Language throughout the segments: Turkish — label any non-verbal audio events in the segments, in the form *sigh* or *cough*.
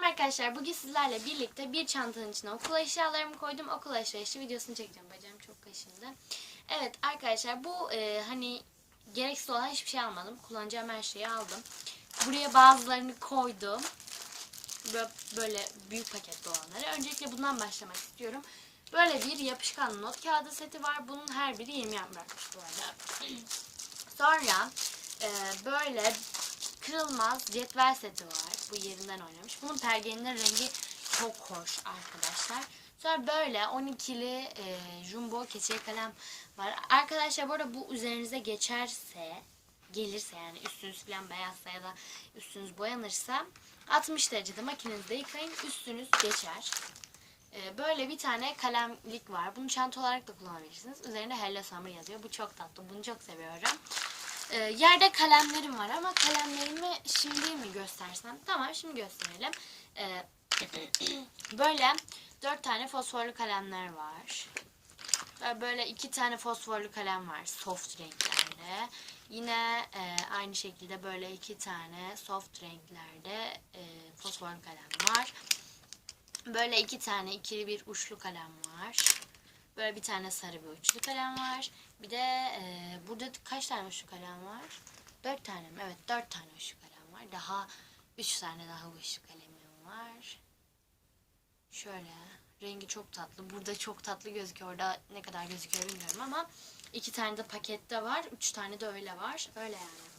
Selam arkadaşlar. Bugün sizlerle birlikte bir çantanın içine okul eşyalarımı koydum. Okul alışverişi videosunu çekeceğim. Bacağım çok kaşındı. Evet arkadaşlar bu e, hani gereksiz olan hiçbir şey almadım. Kullanacağım her şeyi aldım. Buraya bazılarını koydum. Böyle, böyle büyük paketli olanları. Öncelikle bundan başlamak istiyorum. Böyle bir yapışkan not kağıdı seti var. Bunun her biri 20 yaprakmış bu arada. *clears throat* Sonra e, böyle kırılmaz cetvel seti var. Bu yerinden oynamış. Bunun pergeninin rengi çok hoş arkadaşlar. Sonra böyle 12'li e, jumbo keçeli kalem var. Arkadaşlar bu arada bu üzerinize geçerse gelirse yani üstünüz falan beyazsa ya da üstünüz boyanırsa 60 derecede makinenizde yıkayın üstünüz geçer. Ee, Böyle bir tane kalemlik var. Bunu çanta olarak da kullanabilirsiniz. Üzerinde Hello Summer yazıyor. Bu çok tatlı. Bunu çok seviyorum. Ee, Yerde kalemlerim var ama kalemlerimi şimdi mi göstersem? Tamam şimdi gösterelim. Ee, *clears throat* Böyle dört tane fosforlu kalemler var. Böyle iki tane fosforlu kalem var. Soft renklerde. Yine e, aynı şekilde böyle iki tane soft renklerde e, fosforlu kalem var. Böyle iki tane ikili bir uçlu kalem var. Böyle bir tane sarı bir uçlu kalem var. Bir de e, burada kaç tane uçlu kalem var? Dört tane mi? Evet dört tane uçlu kalem var. Daha üç tane daha uçlu kalemim var. Şöyle rengi çok tatlı. Burada çok tatlı gözüküyor. Orada ne kadar gözüküyor bilmiyorum ama iki tane de pakette var. Üç tane de öyle var. Öyle yani.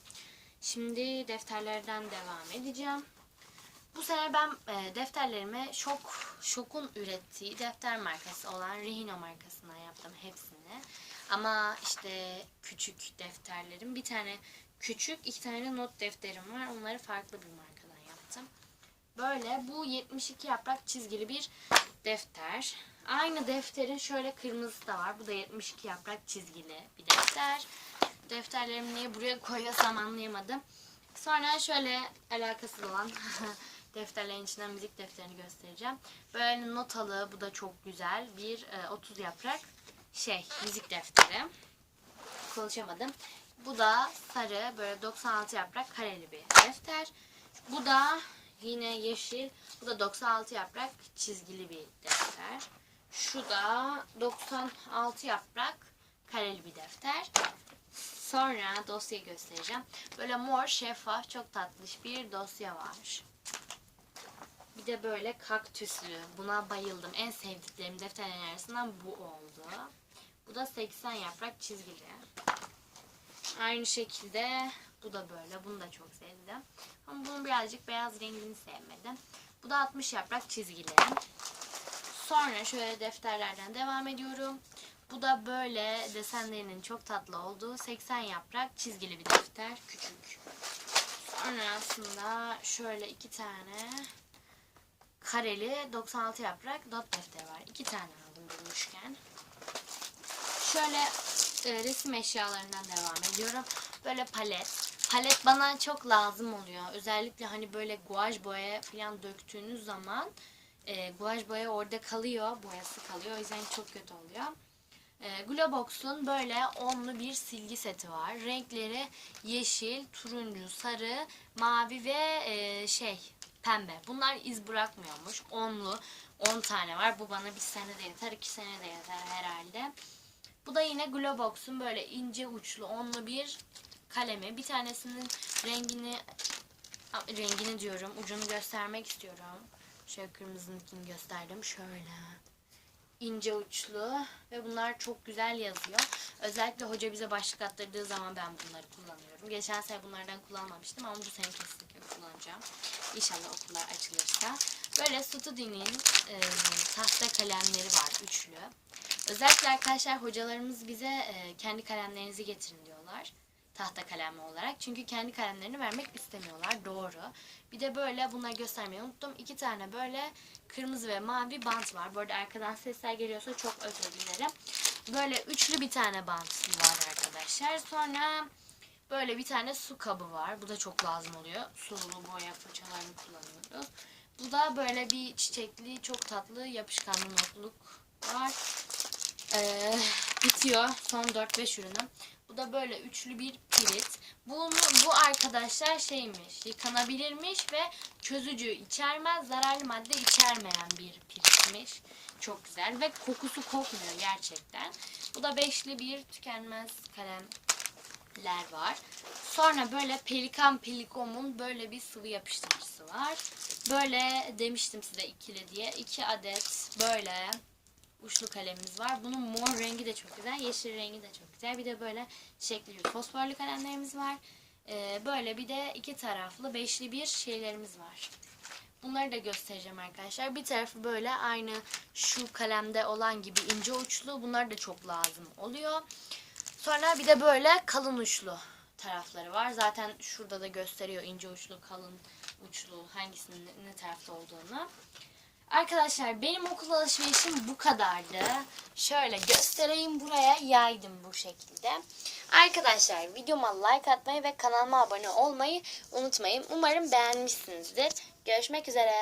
Şimdi defterlerden devam edeceğim. Bu sene ben e, defterlerimi Şok Şok'un ürettiği defter markası olan Rihino markasından yaptım hepsini. Ama işte küçük defterlerim bir tane küçük iki tane not defterim var. Onları farklı bir markadan yaptım. Böyle bu 72 yaprak çizgili bir defter. Aynı defterin şöyle kırmızısı da var. Bu da 72 yaprak çizgili bir defter. Defterlerimi niye buraya koyuyorsam anlayamadım. Sonra şöyle alakasız olan *laughs* defterlerin içinden müzik defterini göstereceğim. Böyle notalı, bu da çok güzel bir e, 30 yaprak şey müzik defteri. Konuşamadım. Bu da sarı böyle 96 yaprak kareli bir defter. Bu da yine yeşil. Bu da 96 yaprak çizgili bir defter. Şu da 96 yaprak kareli bir defter. Sonra dosyayı göstereceğim. Böyle mor şeffaf çok tatlış bir dosya var. Bir de böyle kaktüslü. Buna bayıldım. En sevdiklerim defterlerin arasından bu oldu. Bu da 80 yaprak çizgili. Aynı şekilde bu da böyle. Bunu da çok sevdim. Ama bunun birazcık beyaz rengini sevmedim. Bu da 60 yaprak çizgili. Sonra şöyle defterlerden devam ediyorum. Bu da böyle desenlerinin çok tatlı olduğu 80 yaprak çizgili bir defter. Küçük. Sonrasında şöyle iki tane kareli 96 yaprak not defteri var. İki tane aldım bulmuşken. Şöyle e, resim eşyalarından devam ediyorum. Böyle palet. Palet bana çok lazım oluyor. Özellikle hani böyle guaj boya falan döktüğünüz zaman e, guaj boya orada kalıyor. Boyası kalıyor. O yüzden çok kötü oluyor. E, Globox'un böyle onlu bir silgi seti var. Renkleri yeşil, turuncu, sarı, mavi ve e, şey pembe. Bunlar iz bırakmıyormuş. Onlu 10 tane var. Bu bana bir sene de yeter, iki sene de yeter herhalde. Bu da yine Globox'un böyle ince uçlu onlu bir kalemi. Bir tanesinin rengini rengini diyorum. Ucunu göstermek istiyorum. Şöyle kırmızınınkini gösterdim. Şöyle ince uçlu ve bunlar çok güzel yazıyor. Özellikle hoca bize başlık attırdığı zaman ben bunları kullanıyorum. Geçen sene bunlardan kullanmamıştım ama bu sene kesinlikle kullanacağım. İnşallah okullar açılırsa. Böyle Studi'nin e, tahta kalemleri var üçlü. Özellikle arkadaşlar hocalarımız bize e, kendi kalemlerinizi getirin diyorlar. Tahta kalemli olarak. Çünkü kendi kalemlerini vermek istemiyorlar. Doğru. Bir de böyle bunları göstermeyi unuttum. İki tane böyle kırmızı ve mavi bant var. Bu arada arkadan sesler geliyorsa çok özür dilerim. Böyle üçlü bir tane bant var arkadaşlar. Sonra böyle bir tane su kabı var. Bu da çok lazım oluyor. Sulu boya fırçalarını kullanıyoruz. Bu da böyle bir çiçekli çok tatlı yapışkanlı notluk var. Ee, bitiyor. Son 4-5 ürünüm. Bu da böyle üçlü bir pirit. Bunu, bu arkadaşlar şeymiş, yıkanabilirmiş ve çözücü içermez, zararlı madde içermeyen bir piritmiş. Çok güzel ve kokusu kokmuyor gerçekten. Bu da beşli bir tükenmez kalemler var. Sonra böyle Pelikan Pelikom'un böyle bir sıvı yapıştırıcısı var. Böyle demiştim size ikili diye. iki adet böyle uçlu kalemimiz var. Bunun mor rengi de çok güzel. Yeşil rengi de çok güzel. Bir de böyle çiçekli fosforlu kalemlerimiz var. Ee, böyle bir de iki taraflı beşli bir şeylerimiz var. Bunları da göstereceğim arkadaşlar. Bir tarafı böyle aynı şu kalemde olan gibi ince uçlu. Bunlar da çok lazım oluyor. Sonra bir de böyle kalın uçlu tarafları var. Zaten şurada da gösteriyor ince uçlu, kalın uçlu hangisinin ne tarafta olduğunu. Arkadaşlar benim okul alışverişim bu kadardı. Şöyle göstereyim buraya yaydım bu şekilde. Arkadaşlar videoma like atmayı ve kanalıma abone olmayı unutmayın. Umarım beğenmişsinizdir. Görüşmek üzere.